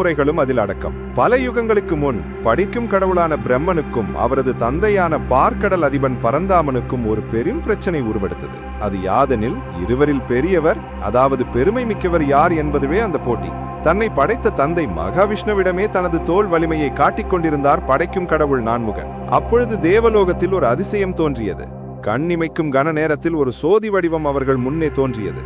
முறைகளும் அதில் அடக்கம் பல யுகங்களுக்கு முன் படிக்கும் கடவுளான பிரம்மனுக்கும் அவரது தந்தையான பார்க்கடல் அதிபன் பரந்தாமனுக்கும் ஒரு பெரும் பிரச்சனை உருவெடுத்தது. அது யாதெனில் இருவரில் பெரியவர் அதாவது பெருமை மிக்கவர் யார் என்பதுவே அந்த போட்டி. தன்னை படைத்த தந்தை மகாவிஷ்ணுவிடமே தனது தோல் வலிமையை காட்டிக் கொண்டிருந்தார் படைக்கும் கடவுள் நான்முகன். அப்பொழுது தேவலோகத்தில் ஒரு அதிசயம் தோன்றியது. கண்ணிமைக்கும் கன நேரத்தில் ஒரு சோதி வடிவம் அவர்கள் முன்னே தோன்றியது.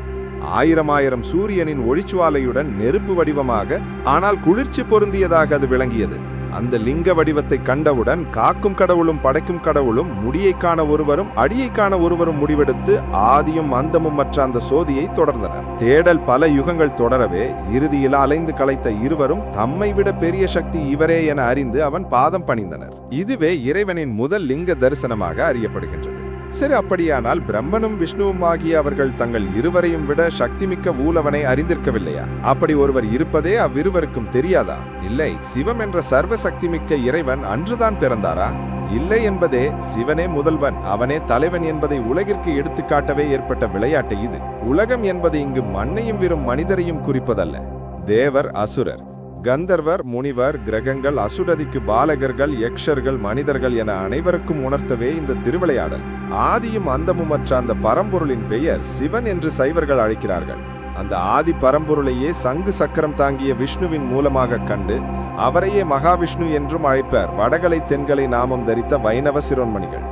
ஆயிரம் ஆயிரம் சூரியனின் ஒளிச்சுவாலையுடன் நெருப்பு வடிவமாக ஆனால் குளிர்ச்சி பொருந்தியதாக அது விளங்கியது. அந்த லிங்க வடிவத்தை கண்டவுடன் காக்கும் கடவுளும் படைக்கும் கடவுளும் முடியை காண ஒருவரும் அடியை காண ஒருவரும் முடிவெடுத்து ஆதியும் அந்தமும் மற்ற அந்த சோதியை தொடர்ந்தனர். தேடல் பல யுகங்கள் தொடரவே இறுதியில் அலைந்து களைத்த இருவரும் தம்மை விட பெரிய சக்தி இவரே என அறிந்து அவன் பாதம் பணிந்தனர். இதுவே இறைவனின் முதல் லிங்க தரிசனமாக அறியப்படுகின்றது. சரி அப்படியானால் பிரம்மனும் விஷ்ணுவும் ஆகிய அவர்கள் தங்கள் இருவரையும் விட சக்திமிக்க ஊலவனை அறிந்திருக்கவில்லையா? அப்படி ஒருவர் இருப்பதே அவ்விருவருக்கும் தெரியாதா? இல்லை சிவம் என்ற சர்வ சக்திமிக்க இறைவன் அன்றுதான் பிறந்தாரா? இல்லை என்பதே சிவனே முதல்வன் அவனே தலைவன் என்பதை உலகிற்கு எடுத்துக்காட்டவே ஏற்பட்ட விளையாட்டு இது. உலகம் என்பது இங்கு மண்ணையும் விரும் மனிதரையும் குறிப்பதல்ல. தேவர் அசுரர். கந்தர்வர் முனிவர் கிரகங்கள் அசுரதிக்கு பாலகர்கள் யக்ஷர்கள் மனிதர்கள் என அனைவருக்கும் உணர்த்தவே இந்த திருவிளையாடல். ஆதியும் அந்தமுமற்ற அந்த பரம்பொருளின் பெயர் சிவன் என்று சைவர்கள் அழைக்கிறார்கள். அந்த ஆதி பரம்பொருளையே சங்கு சக்கரம் தாங்கிய விஷ்ணுவின் மூலமாக கண்டு அவரையே மகாவிஷ்ணு என்றும் அழைப்பர். வடகலை தென்கலை நாமம் தரித்த வைணவ சிரோன்மணிகள்.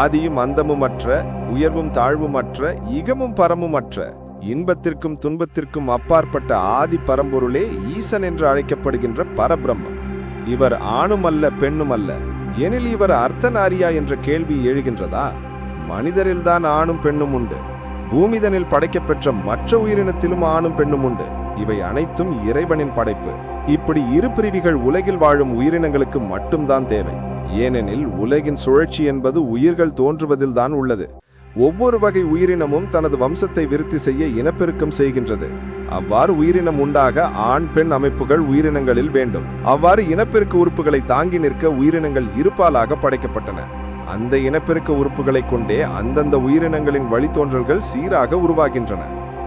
ஆதியும் அந்தமுமற்ற உயர்வும் தாழ்வுமற்ற இகமும் பரமுமற்ற இன்பத்திற்கும் துன்பத்திற்கும் அப்பாற்பட்ட ஆதி பரம்பொருளே ஈசன் என்று அழைக்கப்படுகின்ற பரபிரம்மம். இவர் ஆணும் அல்ல பெண்ணும் அல்ல. எனில் இவர் அர்த்தநாரியா என்ற கேள்வி எழுகின்றதா? மனிதரில்தான் ஆணும் பெண்ணும் உண்டு. பூமிதனில் படைக்கப்பெற்ற மற்ற உயிரினத்திலும் ஆணும் பெண்ணும் உண்டு. இவை அனைத்தும் இறைவனின் படைப்பு. இப்படி இரு பிரிவிகள் உலகில் வாழும் உயிரினங்களுக்கு மட்டும்தான் தேவை. ஏனெனில் உலகின் சுழற்சி என்பது உயிர்கள் தோன்றுவதில்தான் உள்ளது. ஒவ்வொரு வகை உயிரினமும் தனது வம்சத்தை விருத்தி செய்ய இனப்பெருக்கம் செய்கின்றது. அவ்வாறு உயிரினம் உண்டாக ஆண் பெண் அமைப்புகள் உயிரினங்களில் வேண்டும். அவ்வாறு இனப்பெருக்க உறுப்புகளை தாங்கி நிற்க உயிரினங்கள் இருப்பாலாக படைக்கப்பட்டன. அந்த இனப்பெருக்க உறுப்புகளைக் கொண்டே அந்தந்த உயிரினங்களின் வழித்தோன்றல்கள் சீராக உருவாகின்றன.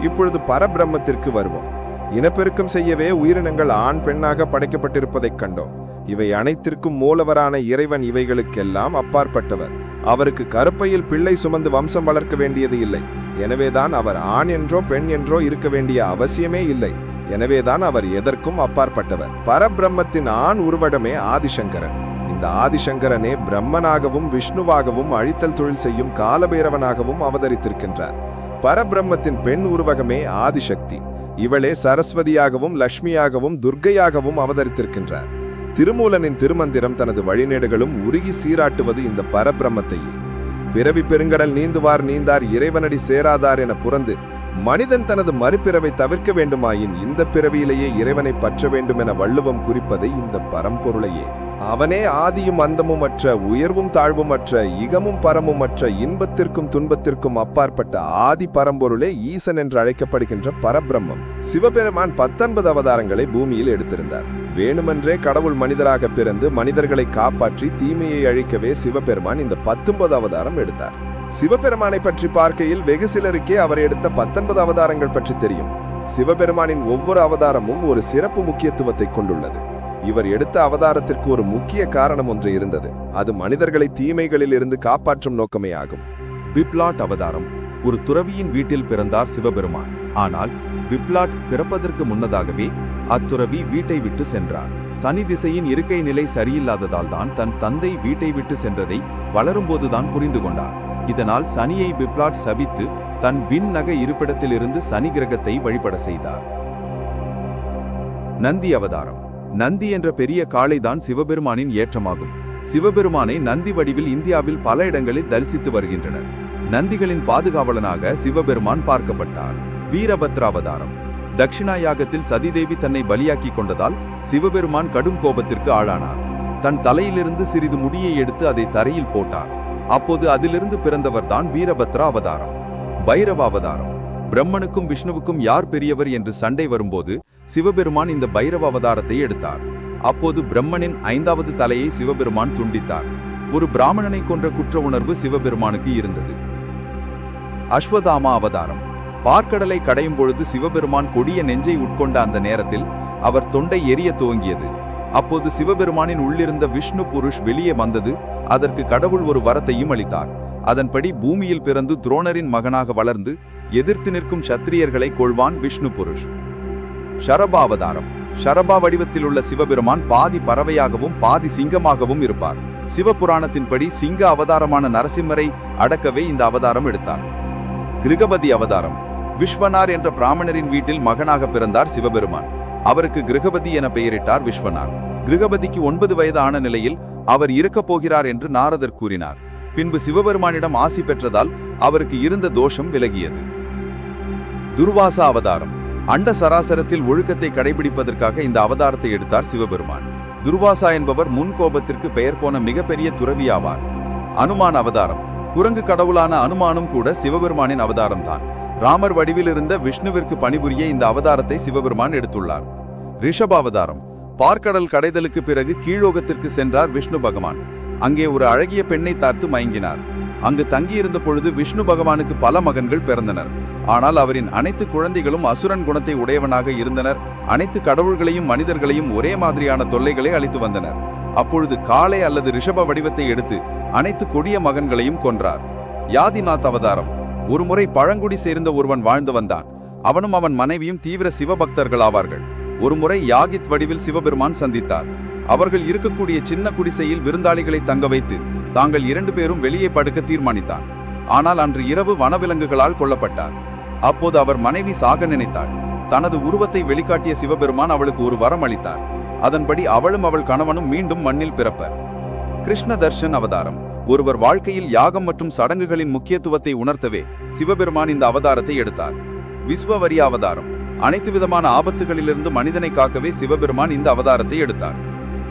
இப்பொழுது பரபிரம்மத்திற்கு வருவோம். இனப்பெருக்கம் செய்யவே உயிரினங்கள் ஆண் பெண்ணாக படைக்கப்பட்டிருப்பதைக் கண்டோம். இவை அனைத்திற்கும் மூலவரான இறைவன் இவைகளுக்கெல்லாம் அப்பாற்பட்டவர். அவருக்கு கருப்பையில் பிள்ளை சுமந்து வம்சம் வளர்க்க வேண்டியது இல்லை. எனவேதான் அவர் ஆண் என்றோ பெண் என்றோ இருக்க வேண்டிய அவசியமே இல்லை. எனவேதான் அவர் எதற்கும் அப்பாற்பட்டவர். பரபிரம்மத்தின் ஆண் உருவடமே ஆதிசங்கரன். இந்த ஆதிசங்கரனே பிரம்மனாகவும் விஷ்ணுவாகவும் அழித்தல் தொழில் செய்யும் காலபைரவனாகவும் அவதரித்திருக்கின்றார். பரபிரம்மத்தின் பெண் உருவகமே ஆதிசக்தி. இவளே சரஸ்வதியாகவும் லக்ஷ்மியாகவும் துர்க்கையாகவும் அவதரித்திருக்கின்றார். திருமூலனின் திருமந்திரம் தனது வழிநேடுகளும் உருகி சீராட்டுவது இந்த பரபிரம்மத்தையே. பிறவி பெருங்கடல் நீந்துவார் நீந்தார் இறைவனடி சேராதார் என புறந்து மனிதன் தனது மறுபிறவை தவிர்க்க வேண்டுமாயின் இந்த பிறவியிலேயே இறைவனை பற்ற வேண்டும் என வள்ளுவம் குறிப்பதை இந்த பரம்பொருளையே. அவனே ஆதியும் அந்தமும் அற்ற உயர்வும் தாழ்வும் அற்ற இகமும் பரமும் அற்ற இன்பத்திற்கும் துன்பத்திற்கும் அப்பாற்பட்ட ஆதி பரம்பொருளே ஈசன் என்று அழைக்கப்படுகின்ற பரபிரம்மம். சிவபெருமான் பத்தொன்பது அவதாரங்களை பூமியில் எடுத்திருந்தார். வேணுமென்றே கடவுள் மனிதராக பிறந்து மனிதர்களை காப்பாற்றி தீமையை அழிக்கவே சிவபெருமான் இந்த பத்தொன்பது அவதாரம் எடுத்தார். சிவபெருமானை பற்றி பார்க்கையில் வெகு சிலருக்கே அவர் எடுத்த பத்தொன்பது அவதாரங்கள் பற்றி தெரியும். சிவபெருமானின் ஒவ்வொரு அவதாரமும் ஒரு சிறப்பு முக்கியத்துவத்தை கொண்டுள்ளது. இவர் எடுத்த அவதாரத்திற்கு ஒரு முக்கிய காரணம் ஒன்று இருந்தது. அது மனிதர்களை தீமைகளில் இருந்து காப்பாற்றும் நோக்கமே ஆகும் பிப்லாட் அவதாரம் ஒரு துறவியின் வீட்டில் பிறந்தார் சிவபெருமான். ஆனால் பிப்லாட் பிறப்பதற்கு முன்னதாகவே அத்துறவி வீட்டை விட்டு சென்றார். சனி திசையின் இருக்கை நிலை சரியில்லாததால் தான் தன் தந்தை வீட்டை விட்டு சென்றதை வளரும்போதுதான் புரிந்து கொண்டார். இதனால் சனியை பிப்லாட் சபித்து தன் விண்ணக இருப்பிடத்திலிருந்து சனி கிரகத்தை வழிபட செய்தார். நந்தி அவதாரம். நந்தி என்ற பெரிய காளைதான் சிவபெருமானின் ஏற்றமாகும். சிவபெருமானை நந்தி வடிவில் இந்தியாவில் பல இடங்களில் தரிசித்து வருகின்றனர். நந்திகளின் பாதுகாவலனாக சிவபெருமான் பார்க்கப்பட்டார். வீரபத்ராவதாரம். தட்சிணா யாகத்தில் சதிதேவி தன்னை பலியாக்கி கொண்டதால் சிவபெருமான் கடும் கோபத்திற்கு ஆளானார். தன் தலையிலிருந்து சிறிது முடியை எடுத்து அதை தரையில் போட்டார். அப்போது அதிலிருந்து பிறந்தவர்தான் வீரபத்ரா அவதாரம் பைரவ அவதாரம் பிரம்மனுக்கும் விஷ்ணுவுக்கும் யார் பெரியவர் என்று சண்டை வரும்போது சிவபெருமான் இந்த பைரவ அவதாரத்தை எடுத்தார். அப்போது பிரம்மனின் ஐந்தாவது தலையை சிவபெருமான் துண்டித்தார். ஒரு பிராமணனை கொன்ற குற்ற உணர்வு சிவபெருமானுக்கு இருந்தது. அஸ்வதாமா அவதாரம். பார்க்கடலை கடையும் பொழுது சிவபெருமான் கொடிய நெஞ்சை உட்கொண்ட அந்த நேரத்தில் அவர் தொண்டை எரிய துவங்கியது. அப்போது சிவபெருமானின் உள்ளிருந்த விஷ்ணு புருஷ் வெளியே வந்தது. அதற்கு கடவுள் ஒரு வரத்தையும் அளித்தார். அதன்படி பூமியில் பிறந்து துரோணரின் மகனாக வளர்ந்து எதிர்த்து நிற்கும் சத்திரியர்களை கொள்வான் விஷ்ணு புருஷ். ஷரபா அவதாரம் ஷரபா வடிவத்தில் உள்ள சிவபெருமான் பாதி பறவையாகவும் பாதி சிங்கமாகவும் இருப்பார். சிவபுராணத்தின்படி சிங்க அவதாரமான நரசிம்மரை அடக்கவே இந்த அவதாரம் எடுத்தார் கிருகபதி அவதாரம். விஸ்வனார் என்ற பிராமணரின் வீட்டில் மகனாக பிறந்தார் சிவபெருமான். அவருக்கு கிரகபதி என பெயரிட்டார் விஸ்வனார் கிருகபதிக்கு ஒன்பது வயது ஆன நிலையில் அவர் இருக்கப் போகிறார் என்று நாரதர் கூறினார். பின்பு சிவபெருமானிடம் ஆசி பெற்றதால் அவருக்கு இருந்த தோஷம் விலகியது. துர்வாசா அவதாரம். அண்ட சராசரத்தில் ஒழுக்கத்தை கடைபிடிப்பதற்காக இந்த அவதாரத்தை எடுத்தார் சிவபெருமான். துர்வாசா என்பவர் முன் கோபத்திற்கு பெயர் போன மிகப்பெரிய துறவி ஆவார் அனுமான் அவதாரம். குரங்கு கடவுளான அனுமானும் கூட சிவபெருமானின் அவதாரம்தான். ராமர் வடிவில் இருந்த விஷ்ணுவிற்கு பணிபுரிய இந்த அவதாரத்தை சிவபெருமான் எடுத்துள்ளார். ரிஷப அவதாரம் பார்க்கடல் கடைதலுக்கு பிறகு கீழோகத்திற்கு சென்றார் விஷ்ணு பகவான். அங்கே ஒரு அழகிய பெண்ணை தார்த்து மயங்கினார். அங்கு தங்கியிருந்த பொழுது விஷ்ணு பகவானுக்கு பல மகன்கள் பிறந்தனர். ஆனால் அவரின் அனைத்து குழந்தைகளும் அசுரன் குணத்தை உடையவனாக இருந்தனர். அனைத்து கடவுள்களையும் மனிதர்களையும் ஒரே மாதிரியான தொல்லைகளை அளித்து வந்தனர். அப்பொழுது காளை அல்லது ரிஷப வடிவத்தை எடுத்து அனைத்து கொடிய மகன்களையும் கொன்றார். யாதிநாத் அவதாரம். ஒருமுறை பழங்குடி சேர்ந்த ஒருவன் வாழ்ந்து வந்தான். அவனும் அவன் மனைவியும் தீவிர சிவபக்தர்கள் ஆவார்கள் ஒருமுறை யாகித் வடிவில் சிவபெருமான் சந்தித்தார். அவர்கள் இருக்கக்கூடிய சின்ன குடிசையில் விருந்தாளிகளை தங்க வைத்து தாங்கள் இரண்டு பேரும் வெளியே படுக்க தீர்மானித்தார் ஆனால் அன்று இரவு வனவிலங்குகளால் கொல்லப்பட்டார். அப்போது அவர் மனைவி சாக நினைத்தாள். தனது உருவத்தை வெளிக்காட்டிய சிவபெருமான் அவளுக்கு ஒரு வரம் அளித்தார். அதன்படி அவளும் அவள் கணவனும் மீண்டும் மண்ணில் பிறப்பர். கிருஷ்ண தர்ஷன் அவதாரம். ஒருவர் வாழ்க்கையில் யாகம் மற்றும் சடங்குகளின் முக்கியத்துவத்தை உணர்த்தவே சிவபெருமான் இந்த அவதாரத்தை எடுத்தார். விஸ்வவரி அவதாரம். அனைத்து விதமான ஆபத்துகளிலிருந்து மனிதனை காக்கவே சிவபெருமான் இந்த அவதாரத்தை எடுத்தார்.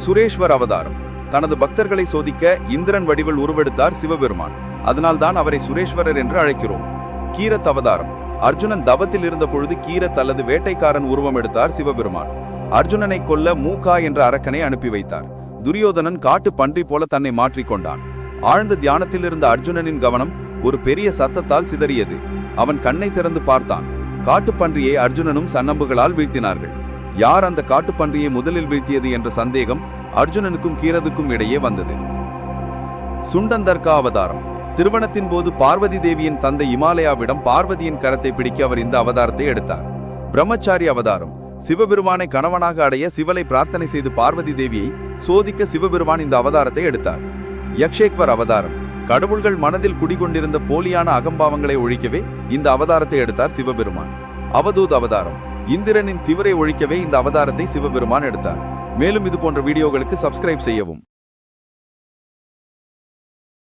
சுரேஸ்வர் அவதாரம். தனது பக்தர்களை சோதிக்க இந்திரன் வடிவில் உருவெடுத்தார் சிவபெருமான். அதனால்தான் அவரை சுரேஸ்வரர் என்று அழைக்கிறோம். கீரத் அவதாரம். அர்ஜுனன் தவத்தில் இருந்த பொழுது கீரத் அல்லது வேட்டைக்காரன் உருவம் எடுத்தார் சிவபெருமான். அர்ஜுனனை கொல்ல மூகா என்ற அரக்கனை அனுப்பி வைத்தார். துரியோதனன் காட்டு பன்றி போல தன்னை மாற்றிக்கொண்டான் ஆழ்ந்த தியானத்தில் இருந்த அர்ஜுனனின் கவனம் ஒரு பெரிய சத்தத்தால் சிதறியது. அவன் கண்ணை திறந்து பார்த்தான். காட்டுப்பன்றியை அர்ஜுனனும் சன்னம்புகளால் வீழ்த்தினார்கள். யார் அந்த காட்டுப்பன்றியை முதலில் வீழ்த்தியது என்ற சந்தேகம் அர்ஜுனனுக்கும் கீரதுக்கும் இடையே வந்தது. சுண்டந்தர்கா அவதாரம் திருமணத்தின் போது பார்வதி தேவியின் தந்தை இமாலயாவிடம் பார்வதியின் கரத்தை பிடிக்க அவர் இந்த அவதாரத்தை எடுத்தார். பிரம்மச்சாரி அவதாரம். சிவபெருமானை கணவனாக அடைய சிவலை பிரார்த்தனை செய்து பார்வதி தேவியை சோதிக்க சிவபெருமான் இந்த அவதாரத்தை எடுத்தார். யக்ஷேக்வர் அவதாரம். கடவுள்கள் மனதில் குடிகொண்டிருந்த போலியான அகம்பாவங்களை ஒழிக்கவே இந்த அவதாரத்தை எடுத்தார் சிவபெருமான். அவதூத் அவதாரம். இந்திரனின் திவரை ஒழிக்கவே இந்த அவதாரத்தை சிவபெருமான் எடுத்தார். மேலும் இது போன்ற வீடியோகளுக்கு சப்ஸ்கிரைப் செய்யவும்.